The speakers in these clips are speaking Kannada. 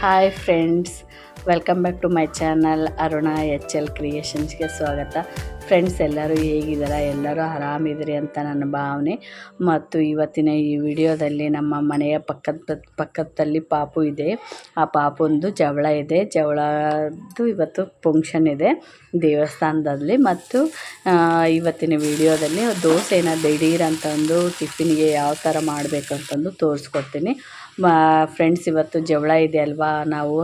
Hi friends welcome back to my channel Aruna H L ಕ್ರಿಯೇಷನ್ಸ್ಗೆ ಸ್ವಾಗತ. ಫ್ರೆಂಡ್ಸ್ ಎಲ್ಲರೂ ಹೇಗಿದ್ದಾರ? ಎಲ್ಲರೂ ಆರಾಮಿದ್ರಿ ಅಂತ ನನ್ನ ಭಾವನೆ. ಮತ್ತು ಇವತ್ತಿನ ಈ ವಿಡಿಯೋದಲ್ಲಿ ನಮ್ಮ ಮನೆಯ ಪಕ್ಕದ ಪಕ್ಕದಲ್ಲಿ ಪಾಪು ಇದೆ. ಆ ಪಾಪುಂದು ಜವಳ ಇದೆ. ಜವಳದ್ದು ಇವತ್ತು ಫಂಕ್ಷನ್ ಇದೆ ದೇವಸ್ಥಾನದಲ್ಲಿ. ಮತ್ತು ಇವತ್ತಿನ ವಿಡಿಯೋದಲ್ಲಿ ದೋಸೆನ ದಿಢೀರ್ ಅಂತಂದು ಟಿಫಿನ್ಗೆ ಯಾವ ಥರ ಮಾಡಬೇಕು ಅಂತಂದು ತೋರಿಸ್ಕೊಡ್ತೀನಿ ಫ್ರೆಂಡ್ಸ್ ಇವತ್ತು ಜವಳ ಇದೆ ಅಲ್ವಾ? ನಾವು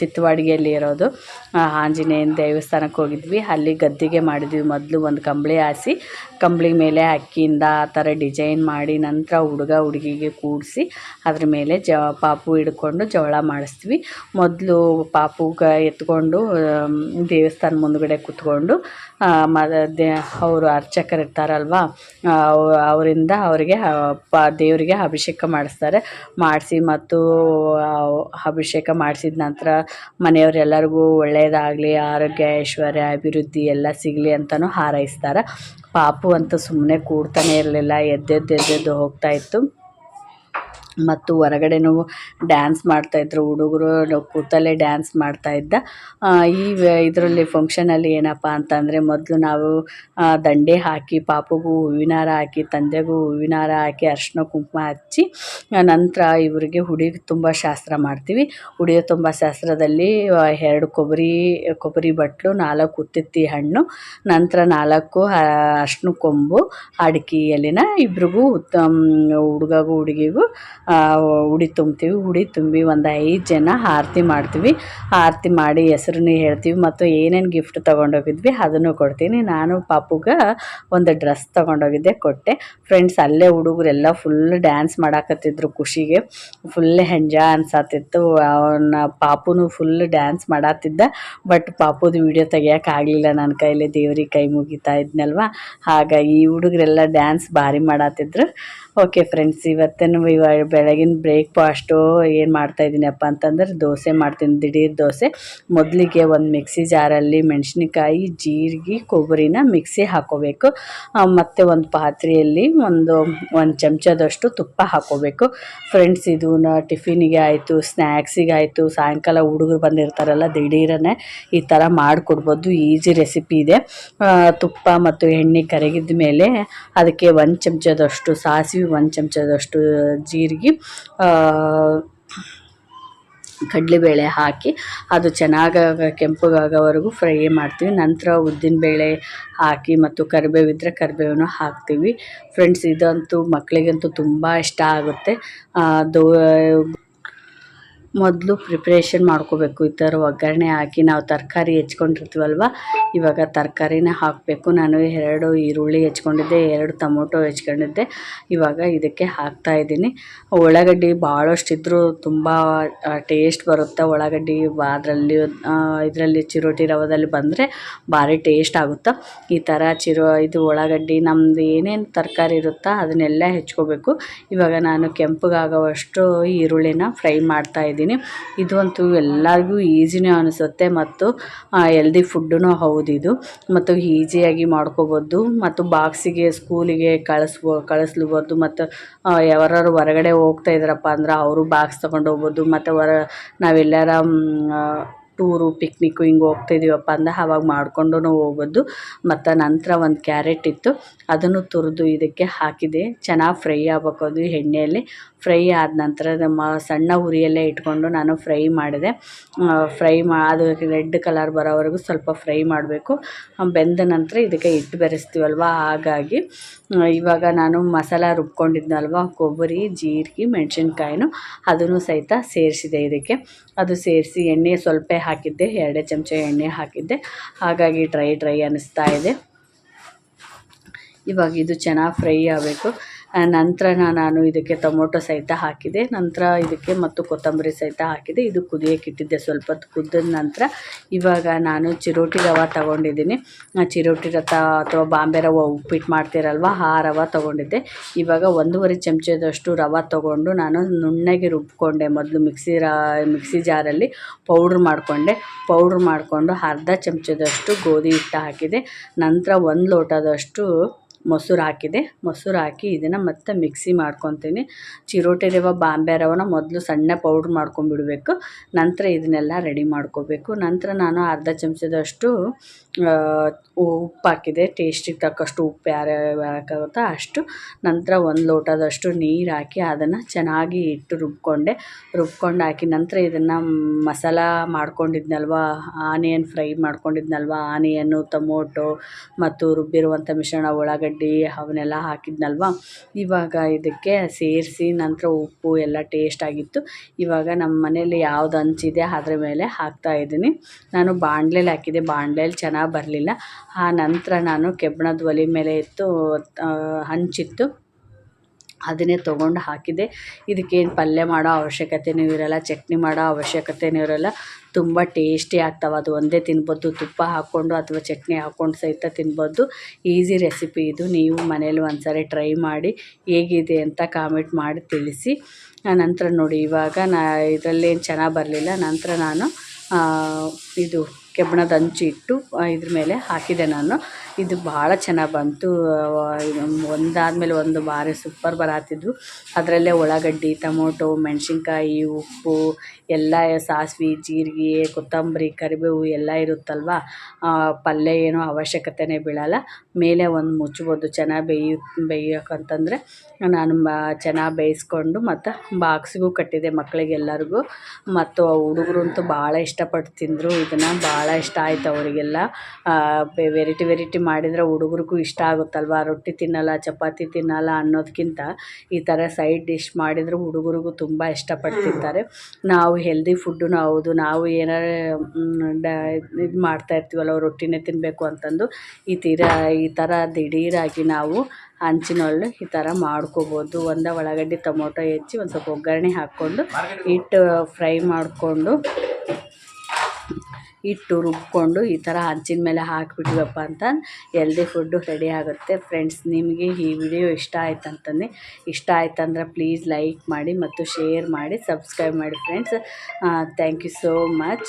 ಚಿತ್ತವಾಡಿಗೆಯಲ್ಲಿ ಇರೋದು. ಆಂಜನೇಯನ ದೇವಸ್ಥಾನಕ್ಕೆ ಹೋಗಿದ್ವಿ. ಅಲ್ಲಿ ಗದ್ದಿಗೆ ಮಾಡಿದ್ವಿ. ಮೊದಲು ಒಂದು ಕಂಬಳಿ ಹಾಸಿ, ಕಂಬಳಿ ಮೇಲೆ ಅಕ್ಕಿಯಿಂದ ಆ ಥರ ಡಿಸೈನ್ ಮಾಡಿ, ನಂತರ ಹುಡುಗ ಹುಡುಗಿಗೆ ಕೂಡಿಸಿ, ಅದ್ರ ಮೇಲೆ ಜ, ಪಾಪು ಹಿಡ್ಕೊಂಡು ಜವಳ ಮಾಡಿಸ್ತೀವಿ. ಮೊದಲು ಪಾಪುಗ ಎತ್ಕೊಂಡು ದೇವಸ್ಥಾನ ಮುಂದುಗಡೆ ಕುತ್ಕೊಂಡು ಮ ಅವರು ಅರ್ಚಕರು ಇರ್ತಾರಲ್ವ ಅವರಿಂದ ಅವರಿಗೆ ಪ, ದೇವರಿಗೆ ಅಭಿಷೇಕ ಮಾಡಿಸ್ತಾರೆ. ಮಾಡಿಸಿ ಮತ್ತು ಅಭಿಷೇಕ ಮಾಡಿಸಿದ ನಂತರ ಮನೆಯವರೆಲ್ಲರಿಗೂ ಒಳ್ಳೆಯದಾಗಲಿ ಆರೋಗ್ಯ, ಐಶ್ವರ್ಯ, ಅಭಿವೃದ್ಧಿ ಎಲ್ಲ ಸಿಗಲಿ. ಅಂತಲೂ ಹಾರೈಸ್ತಾರೆ. ಪಾಪು ಅಂತೂ ಸುಮ್ಮನೆ ಕೂಡ್ತಾನೆ ಇರಲಿಲ್ಲ ಎದ್ದೆದ್ದು ಎದ್ದೆದ್ದು ಹೋಗ್ತಾ ಇತ್ತು. ಮತ್ತು ಹೊರಗಡೆನೂ ಡ್ಯಾನ್ಸ್ ಮಾಡ್ತಾಯಿದ್ರು ಹುಡುಗರು ಕೂತಲ್ಲೇ ಡ್ಯಾನ್ಸ್ ಮಾಡ್ತಾಯಿದ್ದ ಈ ಇದರಲ್ಲಿ ಫಂಕ್ಷನಲ್ಲಿ ಏನಪ್ಪ ಅಂತಂದರೆ ಮೊದಲು ನಾವು ದಂಡೆ ಹಾಕಿ ಪಾಪುಗೂ ಹೂವಿನಾರ ಹಾಕಿ ತಂದೆಗೂ ಹೂವಿನಾರ ಹಾಕಿ ಅರ್ಶಿನ ಕುಂಕುಮ ಹಚ್ಚಿ ನಂತರ ಇವರಿಗೆ ಹುಡಿ ತುಂಬ ಶಾಸ್ತ್ರ ಮಾಡ್ತೀವಿ. ಹುಡಿಯ ತುಂಬ ಶಾಸ್ತ್ರದಲ್ಲಿ ಎರಡು ಕೊಬ್ಬರಿ ಕೊಬ್ಬರಿ ಬಟ್ಲು ನಾಲ್ಕು ಉತ್ತಿತ್ತಿ ಹಣ್ಣು ನಂತರ ನಾಲ್ಕು ಅರ್ಶಿನ ಕೊಂಬು ಅಡಿಕೆಯಲ್ಲಿನ ಇಬ್ರಿಗೂ ಹುಡುಗಗೂ ಹುಡುಗಿಗೂ ಆ, ಉಡಿ ತುಂಬ್ತೀವಿ ಉಡಿ ತುಂಬಿ ಒಂದು ಐದು ಜನ ಆರತಿ ಮಾಡ್ತೀವಿ. ಆರತಿ ಮಾಡಿ ಹೆಸ್ರನ್ನ ಹೇಳ್ತೀವಿ ಮತ್ತು ಏನೇನು ಗಿಫ್ಟ್ ತೊಗೊಂಡೋಗಿದ್ವಿ ಅದನ್ನು ಕೊಡ್ತೀನಿ. ನಾನು ಪಾಪುಗ ಒಂದು ಡ್ರೆಸ್ ತೊಗೊಂಡೋಗಿದ್ದೆ, ಕೊಟ್ಟೆ. ಫ್ರೆಂಡ್ಸ್ ಅಲ್ಲೇ ಹುಡುಗರೆಲ್ಲ ಫುಲ್ ಡ್ಯಾನ್ಸ್ ಮಾಡಾಕತ್ತಿದ್ರು ಖುಷಿಗೆ. ಫುಲ್ ಎಂಜಾಯ್ ಅನ್ಸತ್ತಿತ್ತು ಅವನ ಪಾಪುನು ಫುಲ್ ಡ್ಯಾನ್ಸ್ ಮಾಡತ್ತಿದ್ದ ಬಟ್ ಪಾಪುದು ವಿಡಿಯೋ ತೆಗಿಯೋಕ್ಕಾಗಲಿಲ್ಲ ನನ್ನ ಕೈಲಿ. ದೇವ್ರಿಗೆ ಕೈ ಮುಗಿತಾ ಇದ್ನಲ್ವ? ಹಾಗಾಗಿ ಈ ಹುಡುಗರೆಲ್ಲ ಡ್ಯಾನ್ಸ್ ಭಾರಿ ಮಾಡತ್ತಿದ್ರು ಓಕೆ ಫ್ರೆಂಡ್ಸ್ ಇವತ್ತೇನು ಇವಾಗ ಬೆಳಗಿನ ಬ್ರೇಕ್ಫಾಸ್ಟು ಏನು ಮಾಡ್ತಾಯಿದ್ದೀನಪ್ಪ ಅಂತಂದ್ರೆ ದೋಸೆ ಮಾಡ್ತೀನಿ. ದಿಢೀರ್ ದೋಸೆ. ಮೊದಲಿಗೆ ಒಂದು ಮಿಕ್ಸಿ ಜಾರಲ್ಲಿ ಮೆಣಸಿನ್ಕಾಯಿ, ಜೀರಿಗೆ, ಕೊಬ್ಬರಿನ ಮಿಕ್ಸಿ ಹಾಕೋಬೇಕು. ಮತ್ತು ಒಂದು ಪಾತ್ರೆಯಲ್ಲಿ ಒಂದು ಒಂದು ಚಮಚದಷ್ಟು ತುಪ್ಪ ಹಾಕೋಬೇಕು. ಫ್ರೆಂಡ್ಸ್ ಇದು ಟಿಫಿನಿಗೆ ಆಯಿತು ಸ್ನ್ಯಾಕ್ಸಿಗೆ ಆಯಿತು. ಸಾಯಂಕಾಲ ಹುಡುಗರು ಬಂದಿರ್ತಾರಲ್ಲ, ದಿಢೀರನೇ ಈ ಥರ ಮಾಡಿಕೊಡ್ಬೋದು. ಈಸಿ ರೆಸಿಪಿ ಇದೆ. ತುಪ್ಪ ಮತ್ತು ಎಣ್ಣೆ ಕರಗಿದ ಮೇಲೆ ಅದಕ್ಕೆ ಒಂದು ಚಮಚದಷ್ಟು ಸಾಸಿವೆ ಒಂದು ಚಮಚದಷ್ಟು ಜೀರಿಗೆ ಕಡಲೆಬೇಳೆ ಹಾಕಿ ಅದು ಚೆನ್ನಾಗಿ ಕೆಂಪಗಾಗೋವರೆಗೂ ಫ್ರೈ ಮಾಡ್ತೀವಿ. ನಂತರ ಉದ್ದಿನಬೇಳೆ ಹಾಕಿ ಮತ್ತು ಕರಿಬೇವಿದ್ರೆ ಕರಿಬೇವನ್ನು ಹಾಕ್ತೀವಿ. ಫ್ರೆಂಡ್ಸ್ ಇದಂತೂ ಮಕ್ಕಳಿಗಂತೂ ತುಂಬ ಇಷ್ಟ ಆಗುತ್ತೆ. ದೋ ಮೊದಲು ಪ್ರಿಪ್ರೇಷನ್ ಮಾಡ್ಕೋಬೇಕು. ಈ ಥರ ಒಗ್ಗರಣೆ ಹಾಕಿ ನಾವು ತರಕಾರಿ ಹೆಚ್ಕೊಂಡಿರ್ತೀವಲ್ವ? ಇವಾಗ ತರಕಾರಿನ ಹಾಕಬೇಕು. ನಾನು ಎರಡು ಈರುಳ್ಳಿ ಹೆಚ್ಕೊಂಡಿದ್ದೆ, ಎರಡು ಟೊಮೊಟೊ ಹೆಚ್ಕೊಂಡಿದ್ದೆ. ಇವಾಗ ಇದಕ್ಕೆ ಹಾಕ್ತಾ ಇದ್ದೀನಿ. ಉಳ್ಳಾಗಡ್ಡಿ ಭಾಳಷ್ಟಿದ್ರೂ ತುಂಬ ಟೇಸ್ಟ್ ಬರುತ್ತೆ. ಉಳ್ಳಾಗಡ್ಡಿ ಅದರಲ್ಲಿ ಇದರಲ್ಲಿ ಚಿರೋಟಿ ರವದಲ್ಲಿ ಬಂದರೆ ಭಾರಿ ಟೇಸ್ಟ್ ಆಗುತ್ತೆ? ಈ ಥರ ಚಿರೋ, ಇದು ಉಳ್ಳಾಗಡ್ಡಿ ನಮ್ಮದು ಏನೇನು ತರಕಾರಿ ಇರುತ್ತೋ ಅದನ್ನೆಲ್ಲ ಹೆಚ್ಕೋಬೇಕು. ಇವಾಗ ನಾನು ಕೆಂಪಗಾಗೋವಷ್ಟು ಈರುಳ್ಳಿನ ಫ್ರೈ ಮಾಡ್ತಾ ಇದ್ದೀನಿ. ಇದು ಅಂತೂ ಎಲ್ಲರಿಗೂ ಈಸಿನೇ ಅನಿಸುತ್ತೆ ಮತ್ತು ಎಲ್ದಿ ಫುಡ್ಡೂ ಹೌದು ಇದು. ಮತ್ತು ಈಸಿಯಾಗಿ ಮಾಡ್ಕೋಬೋದು. ಮತ್ತು ಬಾಕ್ಸಿಗೆ, ಸ್ಕೂಲಿಗೆ ಕಳಿಸ್ಬೋ ಕಳಿಸ್ಲಬೋದು ಮತ್ತು ಯಾರು ಹೊರಗಡೆ ಹೋಗ್ತಾ ಇದ್ದಾರಪ್ಪ ಅಂದ್ರೆ ಅವರು ಬಾಕ್ಸ್ ತೊಗೊಂಡು ಹೋಗ್ಬೋದು. ಮತ್ತು ಹೊರ ನಾವೆಲ್ಲಾರ ಟೂರು ಪಿಕ್ನಿಕ್ಕು ಹಿಂಗೆ ಹೋಗ್ತಿದ್ದೀವಪ್ಪ ಅಂದ ಅವಾಗ ಮಾಡ್ಕೊಂಡು ಹೋಗೋದು. ಮತ್ತು ನಂತರ ಒಂದು ಕ್ಯಾರೆಟ್ ಇತ್ತು. ಅದನ್ನು ತುರಿದು ಇದಕ್ಕೆ ಹಾಕಿದೆ. ಚೆನ್ನಾಗಿ ಫ್ರೈ ಆಗ್ಬೇಕು ಅದು ಎಣ್ಣೆಯಲ್ಲಿ. ಫ್ರೈ ಆದ ನಂತರ ನಮ್ಮ ಸಣ್ಣ ಉರಿಯಲ್ಲೇ ಇಟ್ಕೊಂಡು ನಾನು ಫ್ರೈ ಮಾಡಿದೆ. ಫ್ರೈ ಮಾ, ಅದು ರೆಡ್ ಕಲರ್ ಬರೋವರೆಗೂ ಸ್ವಲ್ಪ ಫ್ರೈ ಮಾಡಬೇಕು. ಬೆಂದ ನಂತರ ಇದಕ್ಕೆ ಹಿಟ್ಟು ಬೆರೆಸ್ತೀವಲ್ವ? ಹಾಗಾಗಿ ಇವಾಗ ನಾನು ಮಸಾಲ ರುಬ್ಕೊಂಡಿದ್ನಲ್ವ? ಕೊಬ್ಬರಿ, ಜೀರಿಗೆ, ಮೆಣಸಿನ್ಕಾಯಿನೂ ಅದನ್ನು ಸಹಿತ ಸೇರಿಸಿದೆ ಇದಕ್ಕೆ. ಅದು ಸೇರಿಸಿ ಎಣ್ಣೆ ಸ್ವಲ್ಪ ಹಾಕಿದ್ದೆ, ಎರಡೇ ಚಮಚ ಎಣ್ಣೆ ಹಾಕಿದ್ದೆ. ಹಾಗಾಗಿ ಡ್ರೈ ಡ್ರೈ ಅನ್ನಿಸ್ತಾ ಇದೆ. ಇವಾಗ ಇದು ಚೆನ್ನಾಗಿ ಫ್ರೈ ಆಗಬೇಕು. ನಂತರ ನಾನು ಇದಕ್ಕೆ ಟೊಮೊಟೊ ಸಹಿತ ಹಾಕಿದೆ. ನಂತರ ಇದಕ್ಕೆ ಮತ್ತು ಕೊತ್ತಂಬರಿ ಸಹಿತ ಹಾಕಿದೆ. ಇದು ಕುದಿಯೋಕೆ ಇಟ್ಟಿದ್ದೆ ಸ್ವಲ್ಪ ಹೊತ್ತು ಕುದ್ದ ನಂತರ ಇವಾಗ ನಾನು ಚಿರೋಟಿ ರವೆ ತಗೊಂಡಿದ್ದೀನಿ. ಚಿರೋಟಿ ರಥ ಅಥವಾ ಬಾಂಬೆ ರವೆ ಉಪ್ಪಿಟ್ಟು ಮಾಡ್ತೀರಲ್ವ, ಆ ರವ ತೊಗೊಂಡಿದ್ದೆ. ಇವಾಗ ಒಂದೂವರೆ ಚಮಚದಷ್ಟು ರವೆ ತೊಗೊಂಡು ನಾನು ನುಣ್ಣಗೆ ರುಬ್ಕೊಂಡೆ. ಮೊದಲು ಮಿಕ್ಸಿ ರಾ ಮಿಕ್ಸಿ ಜಾರಲ್ಲಿ ಪೌಡ್ರ್ ಮಾಡಿಕೊಂಡೆ. ಪೌಡ್ರ್ ಮಾಡಿಕೊಂಡು ಅರ್ಧ ಚಮಚದಷ್ಟು ಗೋಧಿ ಹಿಟ್ಟು ಹಾಕಿದೆ. ನಂತರ ಒಂದು ಲೋಟದಷ್ಟು ಮೊಸರು ಹಾಕಿದೆ. ಮೊಸರು ಹಾಕಿ ಇದನ್ನು ಮತ್ತೆ ಮಿಕ್ಸಿ ಮಾಡ್ಕೊತೀನಿ. ಚಿರೋಟಿ ರವೆ, ಬಾಂಬೆ ರವೆನ ಮೊದಲು ಸಣ್ಣ ಪೌಡ್ರ್ ಮಾಡ್ಕೊಂಬಿಡಬೇಕು ನಂತರ ಇದನ್ನೆಲ್ಲ ರೆಡಿ ಮಾಡ್ಕೋಬೇಕು. ನಂತರ ನಾನು ಅರ್ಧ ಚಮಚದಷ್ಟು ಉಪ್ಪು ಹಾಕಿದೆ. ಟೇಸ್ಟಿಗೆ ತಕ್ಕಷ್ಟು ಉಪ್ಪು ಯಾರ್ಯಾವ ಅಷ್ಟು. ನಂತರ ಒಂದು ಲೋಟದಷ್ಟು ನೀರು ಹಾಕಿ ಅದನ್ನು ಚೆನ್ನಾಗಿ ಇಟ್ಟು ರುಬ್ಕೊಂಡೆ. ರುಬ್ಕೊಂಡು ಹಾಕಿ ನಂತರ ಇದನ್ನು ಮಸಾಲ ಮಾಡ್ಕೊಂಡಿದ್ನಲ್ವ ಆನಿಯನ್ ಫ್ರೈ ಮಾಡ್ಕೊಂಡಿದ್ನಲ್ವ ಆನಿಯನ್ನು ಟೊಮೊಟೊ ಮತ್ತು ರುಬ್ಬಿರುವಂಥ ಮಿಶ್ರಣ ಉಳ್ಳಾಗಡ್ಡಿ ಅವನ್ನೆಲ್ಲ ಹಾಕಿದ್ನಲ್ವ? ಇವಾಗ ಇದಕ್ಕೆ ಸೇರಿಸಿ ನಂತರ ಉಪ್ಪು ಎಲ್ಲ ಟೇಸ್ಟ್ ಆಗಿತ್ತು. ಇವಾಗ ನಮ್ಮ ಮನೇಲಿ ಯಾವ್ದು ಹಂಚಿದೆ ಅದ್ರ ಮೇಲೆ ಹಾಕ್ತಾ ಇದ್ದೀನಿ. ನಾನು ಬಾಣಲೆಲಿ ಹಾಕಿದೆ ಬಾಣಲೆಲಿ ಚೆನ್ನಾಗಿ ಬರಲಿಲ್ಲ. ಆ ನಂತರ ನಾನು ಕೆಬ್ಬಣದ ಒಲೆ ಮೇಲೆ ಇತ್ತು ಹಂಚಿತ್ತು. ಅದನ್ನೇ ತೊಗೊಂಡು ಹಾಕಿದೆ ಇದಕ್ಕೇನು ಪಲ್ಯ ಮಾಡೋ ಅವಶ್ಯಕತೆಯೂ ಇರೋಲ್ಲ, ಚಟ್ನಿ ಮಾಡೋ ಅವಶ್ಯಕತೆಯೂ ಇರೋಲ್ಲ. ತುಂಬ ಟೇಸ್ಟಿ ಆಗ್ತವೆ. ಅದು ಒಂದೇ ತಿನ್ಬೋದು, ತುಪ್ಪ ಹಾಕ್ಕೊಂಡು ಅಥವಾ ಚಟ್ನಿ ಹಾಕ್ಕೊಂಡು ಸಹಿತ ತಿನ್ಬೋದು. ಈಸಿ ರೆಸಿಪಿ ಇದು. ನೀವು ಮನೇಲಿ ಒಂದ್ಸರಿ ಟ್ರೈ ಮಾಡಿ ಹೇಗಿದೆ ಅಂತ ಕಾಮೆಂಟ್ ಮಾಡಿ ತಿಳಿಸಿ. ನಂತರ ನೋಡಿ, ಇವಾಗ ನಾ ಇದರಲ್ಲೇನು ಚೆನ್ನಾಗಿ ಬರಲಿಲ್ಲ. ನಂತರ ನಾನು ಇದು ಕೆಬ್ಬಣದ ಹಂಚಿ ಇಟ್ಟು ಇದ್ರ ಮೇಲೆ ಹಾಕಿದೆ ನಾನು. ಇದು ಭಾಳ ಚೆನ್ನಾಗಿ ಬಂತು. ಒಂದಾದಮೇಲೆ ಒಂದು ಭಾರಿ ಸೂಪರ್ ಬರಾತಿದ್ವು ಅದರಲ್ಲೇ ಉಳ್ಳಾಗಡ್ಡಿ, ಟೊಮೊಟೊ, ಮೆಣಸಿನ್ಕಾಯಿ, ಉಪ್ಪು, ಎಲ್ಲ ಸಾಸ್ವೆ, ಜೀರಿಗೆ, ಕೊತ್ತಂಬರಿ, ಕರಿಬೇವು ಎಲ್ಲ ಇರುತ್ತಲ್ವ? ಪಲ್ಯ ಏನೋ ಅವಶ್ಯಕತೆನೇ ಬೀಳಲ್ಲ. ಮೇಲೆ ಒಂದು ಮುಚ್ಬೋದು. ಚೆನ್ನಾಗಿ ಬೇಯ ಬೇಯೋಕ್ಕಂತಂದರೆ ನಾನು ಚೆನ್ನಾಗಿ ಬೇಯಿಸ್ಕೊಂಡು ಮತ್ತು ಬಾಕ್ಸಿಗೂ ಕಟ್ಟಿದೆ ಮಕ್ಕಳಿಗೆಲ್ಲರಿಗೂ ಮತ್ತು ಹುಡುಗರು ಅಂತೂ ಭಾಳ ಇಷ್ಟಪಟ್ಟು ತಿಂದರು. ಇದನ್ನು ಭಾಳ ಇಷ್ಟ ಆಯ್ತು ಅವರಿಗೆಲ್ಲ. ವೆರೈಟಿ ವೆರೈಟಿ ಮಾಡಿದರೆ ಹುಡುಗರಿಗೂ ಇಷ್ಟ ಆಗುತ್ತಲ್ವ? ರೊಟ್ಟಿ ತಿನ್ನಲ್ಲ, ಚಪಾತಿ ತಿನ್ನಲ್ಲ ಅನ್ನೋದಕ್ಕಿಂತ ಈ ಥರ ಸೈಡ್ ಡಿಶ್ ಮಾಡಿದರೆ ಹುಡುಗರಿಗೂ ತುಂಬ ಇಷ್ಟಪಟ್ಟು ತಿಂತಾರೆ ನಾವು ಹೆಲ್ದಿ ಫುಡ್ಡೂ ಹೌದು. ನಾವು ಏನಾರ ಇದು ಮಾಡ್ತಾ ಇರ್ತೀವಲ್ಲ ರೊಟ್ಟಿನೇ ತಿನ್ನಬೇಕು ಅಂತಂದು, ಈ ತೀರ, ಈ ಥರ ದಿಢೀರಾಗಿ ನಾವು ಹಂಚಿನೊಳ್ಳು ಈ ಥರ ಮಾಡ್ಕೋಬೋದು. ಒಂದು ಉಳ್ಳಾಗಡ್ಡಿ ಟೊಮೊಟೊ ಹೆಚ್ಚಿ ಒಂದು ಸ್ವಲ್ಪ ಒಗ್ಗರಣೆ ಹಾಕ್ಕೊಂಡು, ಹಿಟ್ಟು ಫ್ರೈ ಮಾಡಿಕೊಂಡು ಹಿಟ್ಟು ರುಬ್ಕೊಂಡು ಈ ಥರ ಹಂಚಿನ ಮೇಲೆ ಹಾಕಿಬಿಟ್ವಪ್ಪ ಅಂತ ಎಲ್ದಿ ಫುಡ್ಡು ರೆಡಿ ಆಗುತ್ತೆ. ಫ್ರೆಂಡ್ಸ್ ನಿಮಗೆ ಈ ವಿಡಿಯೋ ಇಷ್ಟ ಆಯ್ತು ಅಂತಂದು ಇಷ್ಟ ಆಯ್ತಂದ್ರೆ ಪ್ಲೀಸ್ ಲೈಕ್ ಮಾಡಿ ಮತ್ತು ಶೇರ್ ಮಾಡಿ ಸಬ್ಸ್ಕ್ರೈಬ್ ಮಾಡಿ friends thank you so much